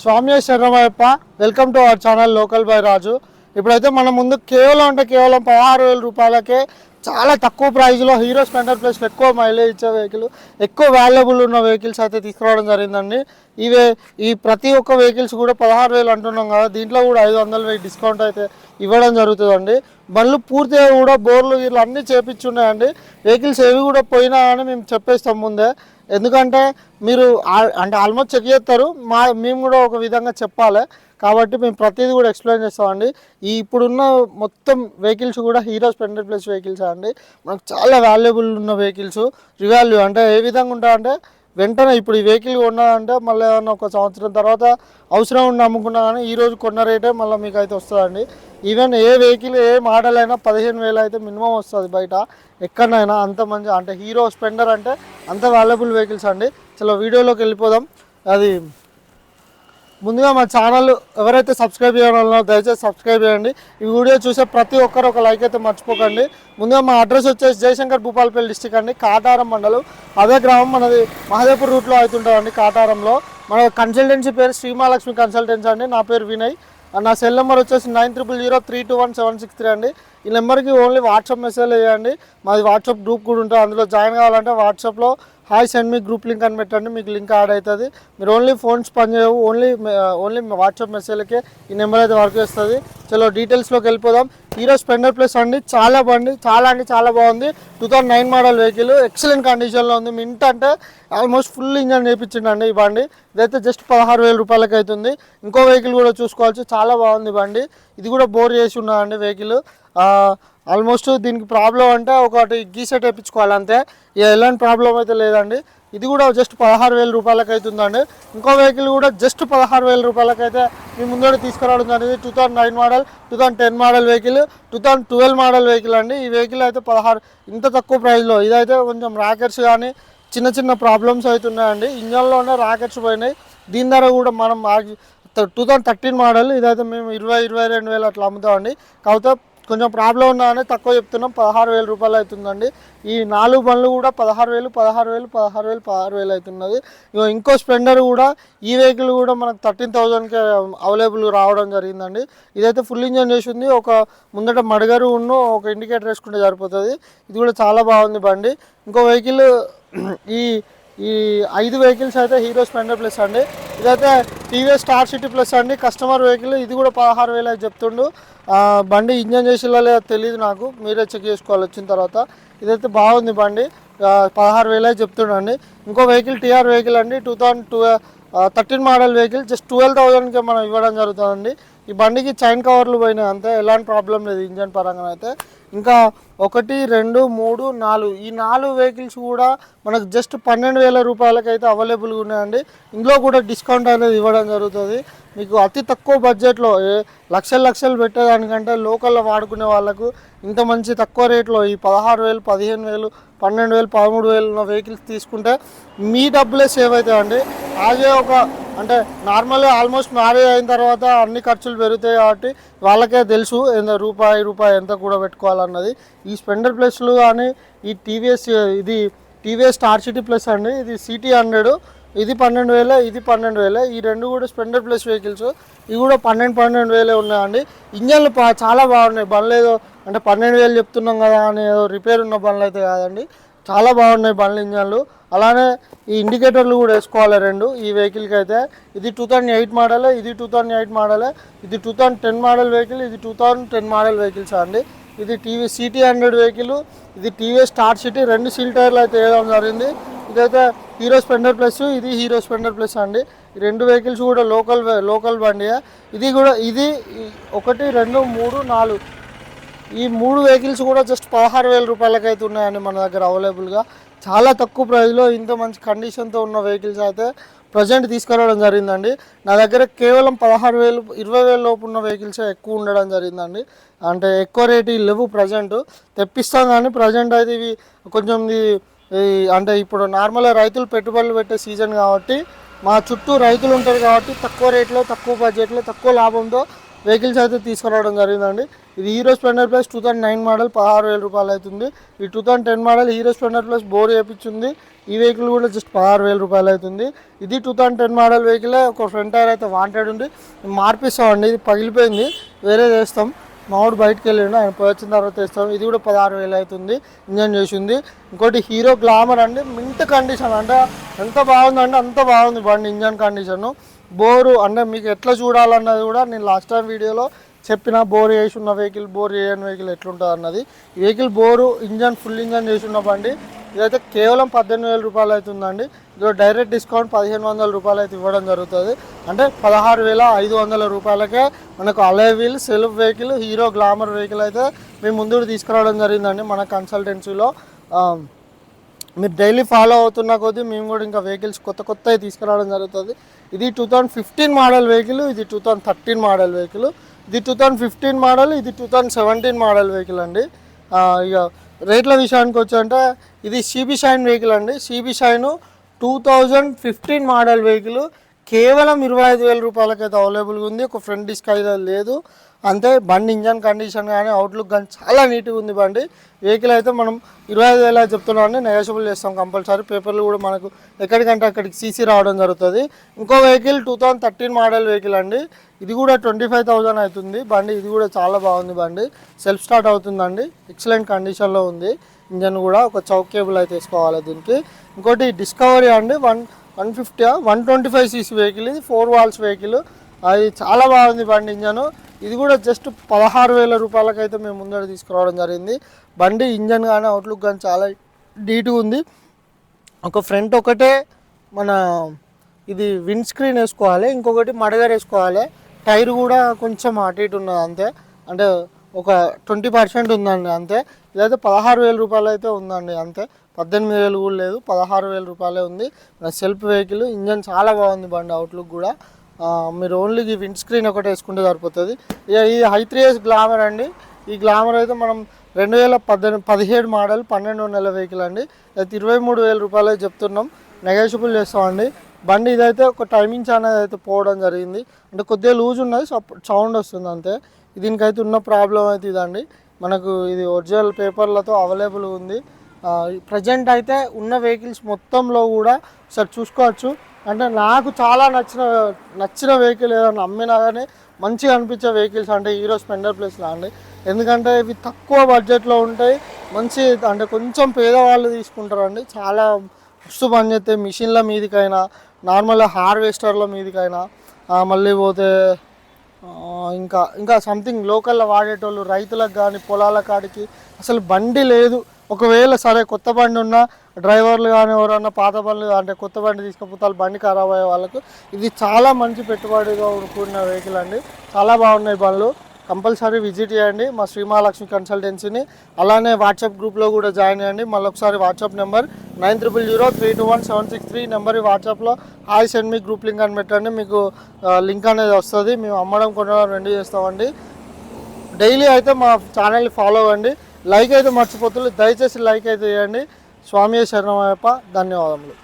స్వామి శరణమయ్యప్ప welcome to our channel local by Raju. ఇప్పుడైతే మన ముందు కేవలం అంటే కేవలం పదహారు వేల రూపాయలకే చాలా తక్కువ ప్రైస్లో హీరో స్ప్లెండర్ ప్లస్ ఎక్కువ మైలేజ్ ఇచ్చే వెహికల్ ఎక్కువ వాల్యుబుల్ ఉన్న వెహికల్స్ అయితే తీసుకురావడం జరిగిందండి. ఇవే ఈ ప్రతి ఒక్క వెహికల్స్ కూడా పదహారు వేలు అంటున్నాం కదా దీంట్లో కూడా ఐదు వందల వెయ్యి డిస్కౌంట్ అయితే ఇవ్వడం జరుగుతుందండి. బండ్లు పూర్తిగా కూడా బోర్లు వీళ్ళు అన్నీ చేపించున్నాయండి. వెహికల్స్ ఏవి కూడా పోయినా అని మేము చెప్పేస్తాం ముందే. ఎందుకంటే మీరు అంటే ఆల్మోస్ట్ చెక్ చేస్తారు. మా మేము కూడా ఒక విధంగా చెప్పాలి. కాబట్టి మేము ప్రతిదీ కూడా ఎక్స్ప్లెయిన్ చేస్తామండి. ఈ ఇప్పుడున్న మొత్తం వెహికల్స్ కూడా హీరో స్పెండర్ ప్లస్ వెహికల్స్ అండి. మనకు చాలా వాల్యుబుల్ ఉన్న వెహికల్స్ రివాల్యూ అంటే ఏ విధంగా ఉంటాయంటే వెంటనే ఇప్పుడు ఈ వెహికల్ కొన్నారంటే మళ్ళీ ఏమన్నా ఒక సంవత్సరం తర్వాత అవసరం ఉండి అమ్ముకున్నా కానీ ఈ రోజు కొన్న రేటే మళ్ళీ మీకు అయితే వస్తుందండి. ఈవెన్ ఏ వెహికల్ ఏ మోడల్ అయినా పదిహేను వేలు అయితే మినిమం వస్తుంది బయట. ఎక్కడైనా అంత మంచి అంటే హీరో స్పెండర్ అంటే అంత వాల్యుబుల్ వెహికల్స్ అండి. అసలు వీడియోలోకి వెళ్ళిపోదాం. అది ముందుగా మా ఛానల్ ఎవరైతే సబ్స్క్రైబ్ చేయాలన్నా దయచేసి సబ్స్క్రైబ్ చేయండి. ఈ వీడియో చూసే ప్రతి ఒక్కరు ఒక లైక్ అయితే మర్చిపోకండి. ముందుగా మా అడ్రస్ వచ్చేసి జయశంకర్ భూపాలపల్లి డిస్టిక్ అండి. కాటారం మండలం. అదే గ్రామం మనది మహదేపూర్ రూట్లో అవుతుంటుందండి కాటారంలో. మన కన్సల్టెన్సీ పేరు శ్రీమహాలక్ష్మి కన్సల్టెన్సీ అండి. నా పేరు వినయ్. నా సెల్ నెంబర్ వచ్చేసి nine triple zero three two one seven six three అండి. ఈ నెంబర్కి ఓన్లీ వాట్సాప్ మెసేజ్ వేయండి మాది వాట్సాప్ గ్రూప్ కూడా ఉంటుంది. అందులో జాయిన్ కావాలంటే వాట్సాప్లో hi send me group link అని పెట్టండి మీకు లింక్ యాడ్ అవుతుంది. మీరు ఓన్లీ ఫోన్స్ పనిచేయవు ఓన్లీ ఓన్లీ వాట్సాప్ మెసేజ్లకే ఈ నెంబర్ అయితే వర్క్ చేస్తుంది. చలో డీటెయిల్స్లోకి వెళ్ళిపోదాం. హీరో స్పెండర్ ప్లస్ అండి చాలా బండి చాలా అంటే చాలా బాగుంది. Two thousand nine model vehicle excellent కండిషన్లో ఉంది. మింట్ అంటే ఆల్మోస్ట్ ఫుల్ ఇంజన్ చేయించిండండి ఈ బండి. ఇదైతే జస్ట్ పదహారు వేల రూపాయలకి అవుతుంది. ఇంకో వెహికల్ కూడా చూసుకోవచ్చు చాలా బాగుంది బండి. ఇది కూడా బోర్ చేసి ఉన్నదండి వెహికల్ ఆల్మోస్ట్ దీనికి ప్రాబ్లం అంటే ఒకటి గీసెట్ వేయించుకోవాలి అంతే. ఎలాంటి ప్రాబ్లం అయితే లేదండి. ఇది కూడా జస్ట్ పదహారు వేల రూపాయలకి అవుతుందండి ఇంకో వెహికల్ కూడా జస్ట్ పదహారు వేల రూపాయలకి అయితే మీ ముందు తీసుకురావడం జరిగింది. Two thousand nine model two thousand ten model vehicle two thousand twelve model vehicle అండి. ఈ వెహికల్ అయితే పదహారు ఇంత తక్కువ ప్రైస్లో. ఇదైతే కొంచెం ర్యాకెట్స్ కానీ చిన్న చిన్న ప్రాబ్లమ్స్ అవుతున్నాయండి ఇంజన్లోనే ర్యాకెట్స్ పోయినాయి. దీని ద్వారా కూడా మనం టూ థౌసండ్ థర్టీన్ మోడల్. ఇదైతే మేము ఇరవై ఇరవై రెండు వేలు అట్లా అమ్ముతామండి. కాకపోతే కొంచెం ప్రాబ్లం ఉన్నాయని తక్కువ చెప్తున్నాం. పదహారు వేల రూపాయలు అవుతుందండి. ఈ నాలుగు బండ్లు కూడా పదహారు వేలు పదహారు వేలు పదహారు వేలు పదహారు వేలు అవుతున్నది. ఇంకో స్ప్లెండర్ కూడా ఈ వెహికల్ కూడా మనకు థర్టీన్ థౌజండ్కి అవైలబుల్ రావడం జరిగిందండి. ఇదైతే ఫుల్ ఇంజన్ చేసింది. ఒక ముందట మడగరు ఉన్న ఒక ఇండికేటర్ వేసుకుంటే సరిపోతుంది. ఇది కూడా చాలా బాగుంది బండి. ఇంకో వెహికల్ ఈ ఈ ఐదు వెహికల్స్ అయితే హీరో స్ప్లెండర్ ప్లస్ అండి. ఇదైతే టీవీఎస్ స్టార్ సిటీ ప్లస్ అండి. కస్టమర్ వెహికల్ ఇది కూడా పదహారు వేలు అని చెప్తుండు. బండి ఇంజన్ చేసేలా లేదో తెలియదు నాకు. మీరే చెక్ చేసుకోవాలి వచ్చిన తర్వాత. ఇదైతే బాగుంది బండి. పదహారు వేలు అయితే చెప్తుండండి ఇంకో వెహికల్ టీఆర్ వెహికల్ అండి. Two thousand two thirteen model vehicle. Just twelve థౌజండ్కి మనం ఇవ్వడం జరుగుతుందండి. ఈ బండికి చైన్ కవర్లు పోయినాయి అంతే. ఎలాంటి ప్రాబ్లం లేదు ఇంజన్ పరంగా అయితే ఇంకా ఒకటి రెండు మూడు నాలుగు. ఈ నాలుగు వెహికల్స్ కూడా మనకు జస్ట్ పన్నెండు వేల రూపాయలకి అయితే అవైలబుల్గా ఉన్నాయండి. ఇందులో కూడా డిస్కౌంట్ అనేది ఇవ్వడం జరుగుతుంది. మీకు అతి తక్కువ బడ్జెట్లో ఏ- లక్షలు లక్షలు పెట్టేదానికంటే లోకల్లో వాడుకునే వాళ్ళకు ఇంత మంచి తక్కువ రేట్లో ఈ పదహారు వేలు పదిహేను వేలు పన్నెండు వేలు పదమూడు వేలు ఉన్న వెహికల్స్ తీసుకుంటే మీ డబ్బులే సేవ్ అవుతాయండి. అదే ఒక అంటే నార్మల్గా ఆల్మోస్ట్ మ్యారేజ్ అయిన తర్వాత అన్ని ఖర్చులు పెరుగుతాయి కాబట్టి వాళ్ళకే తెలుసు ఎంత రూపాయి రూపాయి ఎంత కూడా పెట్టుకోవాలన్నది. ఈ స్పెండర్ ప్లస్లు కానీ ఈ టీవీఎస్ ఇది టీవీఎస్ స్టార్ సిటీ ప్లస్ అండి ఇది సిటీ హండ్రెడ్ ఇది పన్నెండు వేలే ఇది పన్నెండు వేలే ఈ రెండు కూడా స్పెండర్ ప్లస్ వెహికల్స్ ఇవి కూడా పన్నెండు పన్నెండు వేలే ఉన్నాయండి. ఇంజన్లు చాలా బాగున్నాయి. బండ్లు ఏదో అంటే పన్నెండు వేలు చెప్తున్నాం కదా అని ఏదో రిపేర్ ఉన్న బండ్లు అయితే కాదండి. చాలా బాగున్నాయి బండ్ల ఇంజన్లు. అలానే ఈ ఇండికేటర్లు కూడా వేసుకోవాలి రెండు. ఈ వెహికల్కి అయితే ఇది టూ థౌజండ్ ఎయిట్ మోడలే ఇది టూ థౌజండ్ ఎయిట్ మోడలే ఇది two thousand ten model vehicle ఇది two thousand ten model vehicles అండి. ఇది టీవీ సిటీ హండ్రెడ్ వెహికల్ ఇది టీవీఎస్ స్టార్ సిటీ రెండు సీల్ టైర్లు అయితే వేయడం జరిగింది. ఇదైతే హీరో స్పెండర్ ప్లస్ ఇది హీరో స్పెండర్ ప్లస్ అండి. రెండు వెహికల్స్ కూడా లోకల్ లోకల్ బండి ఇది కూడా ఇది ఒకటి రెండు మూడు నాలుగు. ఈ మూడు వెహికల్స్ కూడా జస్ట్ పదహారు వేల రూపాయలకి అయితే ఉన్నాయండి మన దగ్గర అవైలబుల్గా. చాలా తక్కువ ప్రైస్లో ఇంత మంచి కండిషన్తో ఉన్న వెహికల్స్ అయితే ప్రజెంట్ తీసుకురావడం జరిగిందండి. నా దగ్గర కేవలం పదహారు వేలు ఇరవై వేల లోపు ఉన్న వెహికల్స్ ఎక్కువ ఉండడం జరిగిందండి. అంటే ఎక్కువ రేటు లేవు ప్రజెంట్ తెప్పిస్తాం కానీ ప్రజెంట్ అయితే ఇవి కొంచెం అంటే ఇప్పుడు నార్మల్గా రైతులు పెట్టుబడులు పెట్టే సీజన్ కాబట్టి మా చుట్టూ రైతులు ఉంటారు కాబట్టి తక్కువ రేట్లో తక్కువ బడ్జెట్లో తక్కువ లాభంతో వెహికల్స్ అయితే తీసుకురావడం జరిగిందండి. ఇది Hero Splendor plus two thousand nine model పదహారు వేల రూపాయలు అవుతుంది. ఈ two thousand ten model Hero Splendor plus bore వేయించింది. ఈ వెహికల్ కూడా జస్ట్ పదహారు వేల రూపాయలు అవుతుంది. ఇది two thousand ten model vehicle ఒక ఫ్రంట్ టైర్ అయితే వాంటెడ్ ఉంది. మార్పిస్తామండి ఇది పగిలిపోయింది. వేరే చేస్తాం. మామిడి బయటకు వెళ్ళిండు ఆయన వచ్చిన తర్వాత ఇస్తాం ఇది కూడా పదహారు వేలు అవుతుంది. ఇంజన్ చేసింది. ఇంకోటి హీరో గ్లామర్ అండి. మింట్ కండిషన్ అంటే. ఎంత బాగుందంటే అంత బాగుంది బండి ఇంజన్ కండిషన్. బోరు అంటే మీకు ఎట్లా చూడాలన్నది కూడా నేను లాస్ట్ టైం వీడియోలో చెప్పిన బోర్ చేసి ఉన్న వెహికల్ బోర్ చేయని వెహికల్ ఎట్లుంటుంది అన్నది. Vehicle bore engine full engine చేసి ఉన్న బండి. ఇదైతే కేవలం పద్దెనిమిది వేల రూపాయలు అవుతుందండి. ఇందులో డైరెక్ట్ డిస్కౌంట్ పదిహేను వందల రూపాయలు అయితే ఇవ్వడం జరుగుతుంది. అంటే పదహారు వేల ఐదు వందల రూపాయలకే మనకు alloy wheel self vehicle Hero Glamour vehicle అయితే మేము ముందుకు తీసుకురావడం జరిగిందండి మన కన్సల్టెన్సీలో మీరు డైలీ ఫాలో అవుతున్న కొద్దీ మేము కూడా ఇంకా వెహికల్స్ కొత్త కొత్తవి తీసుకురావడం జరుగుతుంది. ఇది two thousand fifteen model vehicle ఇది two thousand thirteen model vehicle. ఇది టూ థౌజండ్ ఫిఫ్టీన్ మోడల్ ఇది two thousand seventeen model vehicle అండి. ఇక రేట్ల విషయానికి వచ్చంటే ఇది సిబి షైన్ వెహికల్ అండి. CB Shine two thousand fifteen model vehicle కేవలం ఇరవై ఐదు వేల రూపాయలకైతే అవైలబుల్గా ఉంది. ఒక ఫ్రంట్ డిస్క్ అయితే లేదు. అంతే బండి ఇంజన్ కండిషన్ కానీ అవుట్లుక్ కానీ చాలా నీట్గా ఉంది బండి. వెహికల్ అయితే మనం ఇరవై ఐదు వేల చెప్తున్నామండి నెగోషియబుల్ చేస్తాం కంపల్సరీ పేపర్లు కూడా మనకు ఎక్కడికంటే అక్కడికి సీసీ రావడం జరుగుతుంది. ఇంకో vehicle two thousand thirteen model vehicle అండి. ఇది కూడా ట్వంటీ ఫైవ్ థౌజండ్ అవుతుంది. బండి ఇది కూడా చాలా బాగుంది బండి. సెల్ఫ్ స్టార్ట్ అవుతుందండి. ఎక్సలెంట్ కండిషన్లో ఉంది. ఇంజన్ కూడా ఒక చౌక్ కేబుల్ అయితే వేసుకోవాలి దీనికి. ఇంకోటి డిస్కవరీ అండి. One one fifty one twenty five CC vehicle ఇది ఫోర్ వాల్స్ వెహికల్. అది చాలా బాగుంది బండి ఇంజన్. ఇది కూడా జస్ట్ పదహారు వేల రూపాయలకైతే మేము ముందర తీసుకురావడం జరిగింది. బండి ఇంజన్ కానీ అవుట్లుక్ కానీ చాలా డీట్గా ఉంది. ఒక ఫ్రంట్ ఒకటే మన ఇది విండ్ స్క్రీన్ వేసుకోవాలి ఇంకొకటి మడగర్ వేసుకోవాలి. టైర్ కూడా కొంచెం అటు ఇటు ఉన్నది అంతే. అంటే ఒక ట్వంటీ పర్సెంట్ ఉందండి అంతే. ఇదైతే పదహారు వేల రూపాయలు అయితే ఉందండి అంతే. పద్దెనిమిది వేలు కూడా లేదు పదహారు వేల రూపాయలే ఉంది. సెల్ఫ్ వెహికల్ ఇంజన్ చాలా బాగుంది బండి అవుట్లుక్ కూడా. మీరు ఓన్లీ ఈ విండ్ స్క్రీన్ ఒకటి వేసుకుంటే సరిపోతుంది. ఇక ఈ హై త్రీ ఇయర్స్ గ్లామర్ అండి. ఈ గ్లామర్ అయితే మనం రెండు వేల పద్దెనిమిది పదిహేడు మోడల్ పన్నెండు నెల వెహికల్ అండి. అయితే ఇరవై మూడు వేల రూపాయలు చెప్తున్నాం. నెగోషియబుల్ చేస్తామండి. బండి ఇదైతే ఒక టైమింగ్స్ అనేది అయితే పోవడం జరిగింది. అంటే కొద్దిగా లూజ్ ఉన్నది సౌండ్ వస్తుంది అంతే. దీనికైతే ఉన్న ప్రాబ్లం అయితే ఇదండి. మనకు ఇది ఒరిజినల్ పేపర్లతో అవైలబుల్ ఉంది. ప్రజెంట్ అయితే ఉన్న వెహికల్స్ మొత్తంలో కూడా ఒకసారి చూసుకోవచ్చు. అంటే నాకు చాలా నచ్చిన నచ్చిన వెహికల్ ఏదైనా అమ్మినా కానీ మంచిగా అనిపించే వెహికల్స్ అంటే హీరో స్పెండర్ ప్లేస్లో అండి. ఎందుకంటే ఇవి తక్కువ బడ్జెట్లో ఉంటాయి. మంచి అంటే కొంచెం పేదవాళ్ళు తీసుకుంటారండి. చాలా మస్తు పని చేస్తే మిషన్ల మీదకైనా నార్మల్ హార్వెస్టర్ల మీదకైనా మళ్ళీ పోతే ఇంకా ఇంకా సంథింగ్ లోకల్లో వాడేటోళ్ళు రైతులకు కానీ పొలాల కాడికి అసలు బండి లేదు. ఒకవేళ సరే కొత్త బండి ఉన్నా డ్రైవర్లు కానీ ఎవరన్నా పాత బండ్లు అంటే కొత్త బండి తీసుకుపోతారు బండి ఖరాబ్ అయ్యే వాళ్ళకు ఇది చాలా మంచి పెట్టుబడిగా కూడిన వెహికల్ అండి. చాలా బాగున్నాయి బండ్లు. కంపల్సరీ విజిట్ చేయండి మా శ్రీమహాలక్ష్మి కన్సల్టెన్సీని. అలానే వాట్సాప్ గ్రూప్లో కూడా జాయిన్ అయ్యండి. మళ్ళీ ఒకసారి WhatsApp number nine triple zero three two one seven six three number వాట్సాప్లో. Hi send me group link అని పెట్టండి. మీకు లింక్ అనేది వస్తుంది. మేము అమ్మడం కొనడం రెండు చేస్తామండి. డైలీ అయితే మా ఛానల్ని ఫాలో అవ్వండి. లైక్ అయితే మర్చిపోతుంది దయచేసి లైక్ అయితే చేయండి. స్వామి శరణమయ్యప్ప. ధన్యవాదములు.